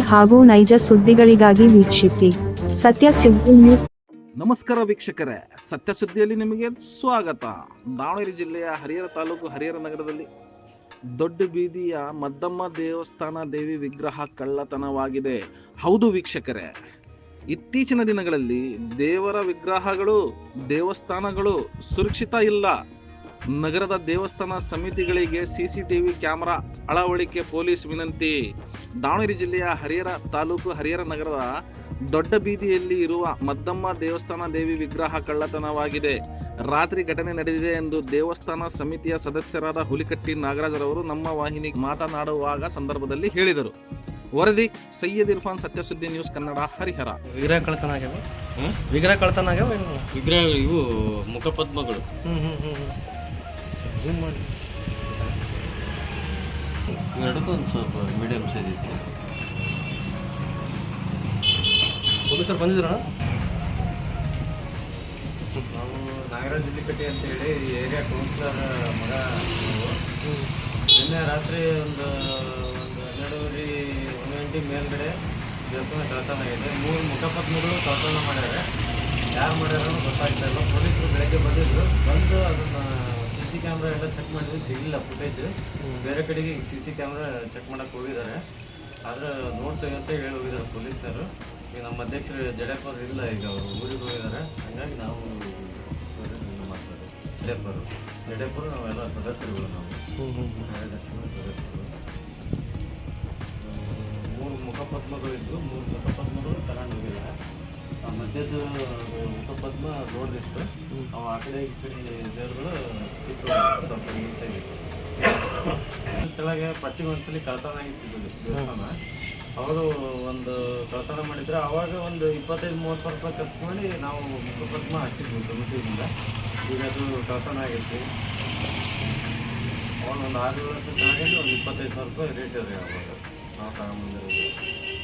ಹಾಗೂ ನೈಜ ಸುದ್ದಿಗಳಿಗಾಗಿ ವೀಕ್ಷಿಸಿ ಸತ್ಯ ಸುದ್ದಿ ನ್ಯೂಸ್. ನಮಸ್ಕಾರ ವೀಕ್ಷಕರೇ, ಸತ್ಯ ಸುದ್ದಿಯಲ್ಲಿ ನಿಮಗೆ ಸ್ವಾಗತ. ದಾವಣಗೆರೆ ಜಿಲ್ಲೆಯ ಹರಿಹರ ತಾಲೂಕು ಹರಿಹರ ನಗರದಲ್ಲಿ ದೊಡ್ಡ ಬೀದಿಯ ಮದ್ದಮ್ಮ ದೇವಸ್ಥಾನ ದೇವಿ ವಿಗ್ರಹ ಕಳ್ಳತನವಾಗಿದೆ. ಹೌದು ವೀಕ್ಷಕರೇ, ಇತ್ತೀಚಿನ ದಿನಗಳಲ್ಲಿ ದೇವರ ವಿಗ್ರಹಗಳು, ದೇವಸ್ಥಾನಗಳು ಸುರಕ್ಷಿತ ಇಲ್ಲ. ನಗರದ ದೇವಸ್ಥಾನ ಸಮಿತಿಗಳಿಗೆ ಸಿಸಿಟಿವಿ ಕ್ಯಾಮೆರಾ ಅಳವಡಿಕೆ ಪೊಲೀಸ್ ವಿನಂತಿ. ದಾವಣಗೆರೆ ಜಿಲ್ಲೆಯ ಹರಿಹರ ತಾಲೂಕು ಹರಿಹರ ನಗರದ ದೊಡ್ಡ ಬೀದಿಯಲ್ಲಿ ಇರುವ ಮದ್ದಮ್ಮ ದೇವಸ್ಥಾನ ದೇವಿ ವಿಗ್ರಹ ಕಳ್ಳತನವಾಗಿದೆ. ರಾತ್ರಿ ಘಟನೆ ನಡೆದಿದೆ ಎಂದು ದೇವಸ್ಥಾನ ಸಮಿತಿಯ ಸದಸ್ಯರಾದ ಹುಲಿಕಟ್ಟಿ ನಾಗರಾಜರವರು ನಮ್ಮ ವಾಹಿನಿಗೆ ಮಾತನಾಡುವಾಗ ಸಂದರ್ಭದಲ್ಲಿ ಹೇಳಿದರು. ವರದಿ ಸೈಯದ್ ಇರ್ಫಾನ್ ಸತ್ಯಸುದ್ದಿ ನ್ಯೂಸ್ ಕನ್ನಡ ಹರಿಹರ. ವಿಗ್ರಹ ಕಳ್ತನ ಆಗ್ಯಾವ ಹ್ಮ್? ವಿಗ್ರಹ ಕಳ್ತನ ಆಗ್ಯಾವ ಏನು? ವಿಗ್ರಹ ಇವು ಮುಖಪದ್ಮಗಳು. ಹ್ಮ್ ಹ್ಮ್ ಹ್ಮ್ ಹ್ಮ್. ಜೂಮ್ ಮಾಡಿ. ಎರಡಕ್ಕೂ ಒಂದು ಸ್ವಲ್ಪ ಮೀಡಿಯಂ ಸೈಜ್ ಇತ್ತು. ಪೊಲೀಸರು ಬಂದಿದ್ರಣ ನಾವು ನಾಗರಾಜ್ ಜಿಲ್ಲಿಕಟ್ಟಿ ಅಂತೇಳಿ ಏರಿಯಾ ಕೌನ್ಸಿಲರ್ ಮಗ ನಾವು. ನಿನ್ನೆ ರಾತ್ರಿ ಒಂದು ಒಂದು ಹನ್ನೆರಡುವರೆ ಒಂದು ಗಂಟೆ ಮೇಲ್ಗಡೆ ದೇವಸ್ಥಾನ ಕಳ್ತನ ಆಗಿದೆ. ಮೂರು ಮುಖಪತ್ನಿಗಳು ಕಳ್ತನ ಮಾಡ್ಯಾರೆ. ಯಾರು ಮಾಡ್ಯಾರ ಗೊತ್ತಾಗ್ತಾ ಇಲ್ಲ. ಪೊಲೀಸರು ಬೆಳಗ್ಗೆ ಬಂದಿದ್ರು. ಬಂದು ಅದನ್ನು ಸಿ ಸಿ ಕ್ಯಾಮ್ರಾ ಎಲ್ಲ ಚೆಕ್ ಮಾಡಿದ್ವಿ ಸಿಗಲಿಲ್ಲ ಫುಟೇಜ್ ಬೇರೆ ಕಡೆಗೆ ಸಿ ಸಿ ಕ್ಯಾಮ್ರಾ ಚೆಕ್ ಮಾಡಕ್ಕೆ ಹೋಗಿದ್ದಾರೆ. ಆದರೆ ನೋಡ್ತೇವೆ ಅಂತ ಹೇಳಿ ಹೋಗಿದ್ದಾರೆ ಪೊಲೀಸರು ಈಗ ನಮ್ಮ ಅಧ್ಯಕ್ಷರು ಜಡೇಪರ್ ಇಲ್ಲ ಈಗ ಅವರು ಊರಿಗೆ ಹೋಗಿದ್ದಾರೆ. ಹಾಗಾಗಿ ನಾವು ಮಾಡ್ತಾರೆ ಜಡೇಪರು. ಜಡೇಪರು ನಾವೆಲ್ಲ ಸದಸ್ಯರುಗಳು ನಾವು. ಸದಸ್ಯರು. ಮುಖಪದ್ಮಗಳಿದ್ದು ಮೂರು ಉಪಪದ್ಮಗಳು ತಗೊಂಡೋಗಿಲ್ಲ ಆ ಮಧ್ಯದ ಉಪಪದ್ಮ ದೊಡ್ಡದಿತ್ತು ಅವು ಆ ಕಡೆ ಈ ಕಡೆ ದೇವರುಗಳು ಚಿಕ್ಕ ಸ್ವಲ್ಪ ನೀಟಾಗಿತ್ತು ಕೆಳಗೆ ಒಂದ್ಸಲ ಕಳತನ ಆಗಿತ್ತು ದೇವಸ್ಥಾನ. ಅವರು ಒಂದು ಕಳತನ ಮಾಡಿದ್ರೆ ಅವಾಗ ಒಂದು ಇಪ್ಪತ್ತೈದು, ಮೂವತ್ತು ಸಾವಿರ ರೂಪಾಯಿ ಖರ್ಚು ಮಾಡಿ ನಾವು ಉಪಪದ್ಮ ಹಚ್ಚಿದ್ವಿ ಸಮಿತಿಯಿಂದ ಈಗ ಅದು ಕಳ್ತನ ಆಗೈತಿ ಅವಾಗ ಒಂದು ಆರು ಏಳು ವರ್ಷ ಒಂದು ಇಪ್ಪತ್ತೈದು ಸಾವಿರ ರೂಪಾಯಿ ರೇಟ್ ಇದೆ ಅವಾಗ ನಾವು ತಗೊಂಬಂದಿರೋದು